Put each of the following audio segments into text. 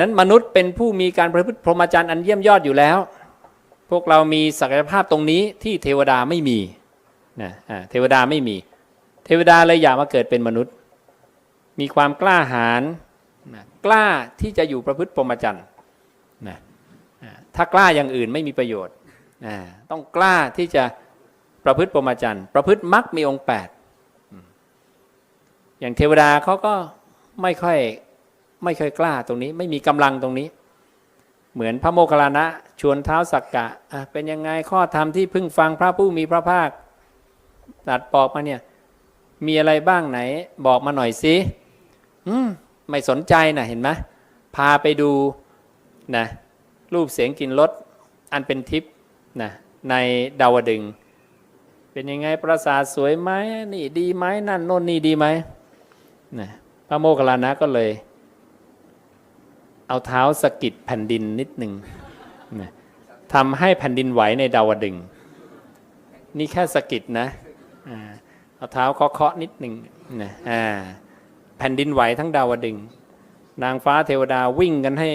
นั้นมนุษย์เป็นผู้มีการประพฤติพรหมจรรย์อันเยี่ยมยอดอยู่แล้ว พวกเรามีศักยภาพตรงนี้ที่เทวดาไม่มีนะเทวดาไม่มี เทวดาเลยอยากมาเกิดเป็นมนุษย์ มีความกล้าหาญนะกล้าที่จะอยู่ประพฤติพรหมจรรย์นะถ้ากล้าอย่างอื่นไม่มีประโยชน์อ่าต้องกล้าที่จะประพฤติพรหมจรรย์ประพฤติมรรคมีองค์แปดอย่างเทวดาเขาก็ไม่ค่อย ไม่เคยกล้าตรงนี้ ไม่มีกำลังตรงนี้ เหมือนพระโมคคัลลานะ ชวนเท้าสักกะะเป็นยังไงข้อธรรมที่เพึ่งฟังพระผู้มีพระภาคตัดบอกมาเนี่ยมีอะไรบ้างไหน บอกมาหน่อยสิอืมไม่สนใจนะเห็นไหมพาไปดูนะรูปเสียงกลิ่นรสอันเป็นทิพย์นะในดาวดึง เป็นยังไงปราสาทสวยไหมนี่ดีไหมนั่นโน่นนี่ดีไหมนะพระโมคคัลลานะก็เลย เอาเท้าสะกิดแผ่นดินนิดหนึ่งนะทำให้แผ่นดินไหวในดาวดึง นี่แค่สะกิดนะเอาเท้าเคาะๆนิดหนึ่งนะแผ่นดินไหวทั้งดาวดึง นางฟ้าเทวดาวิ่งกันให้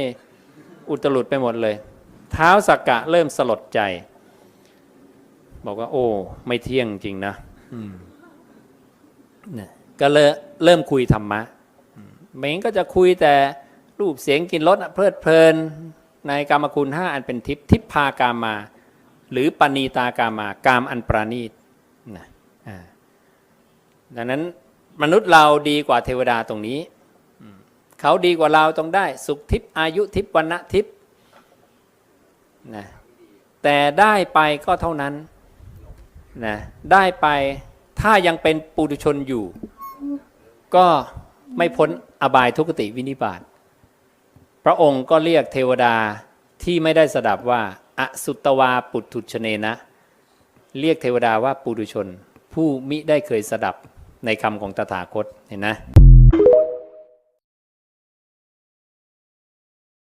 อุตลุดไปหมดเลย เท้าสักกะเริ่มสลดใจ บอกว่า โอ้ไม่เที่ยงจริงนะนี่ก็เลยเริ่มคุยธรรมะอืมไม่งั้นก็จะคุยแต่ รูปเสียงกลินรสเพลิดเพลิน ในกามคุณห้าอันเป็นทิพย์ทิพพากามา หรือปณีตากามากามอันปราณีตนะดังนั้นมนุษย์เราดีกว่าเทวดาตรงนี้ เขาดีกว่าเราต้องได้ สุขทิพย์อายุทิพย์วันณทิพย์นะแต่ได้ไปก็เท่านั้นนะได้ไปถ้ายังเป็นปุถุชนอยู่ ก็ไม่พ้นอบายทุกติวินิบาต พระองค์ก็เรียกเทวดาที่ไม่ได้สดับว่า อสุตวาปุถุชเนนะ เรียกเทวดาว่าปุถุชน ผู้มิได้เคยสดับในคำของตถาคตเห็นนะ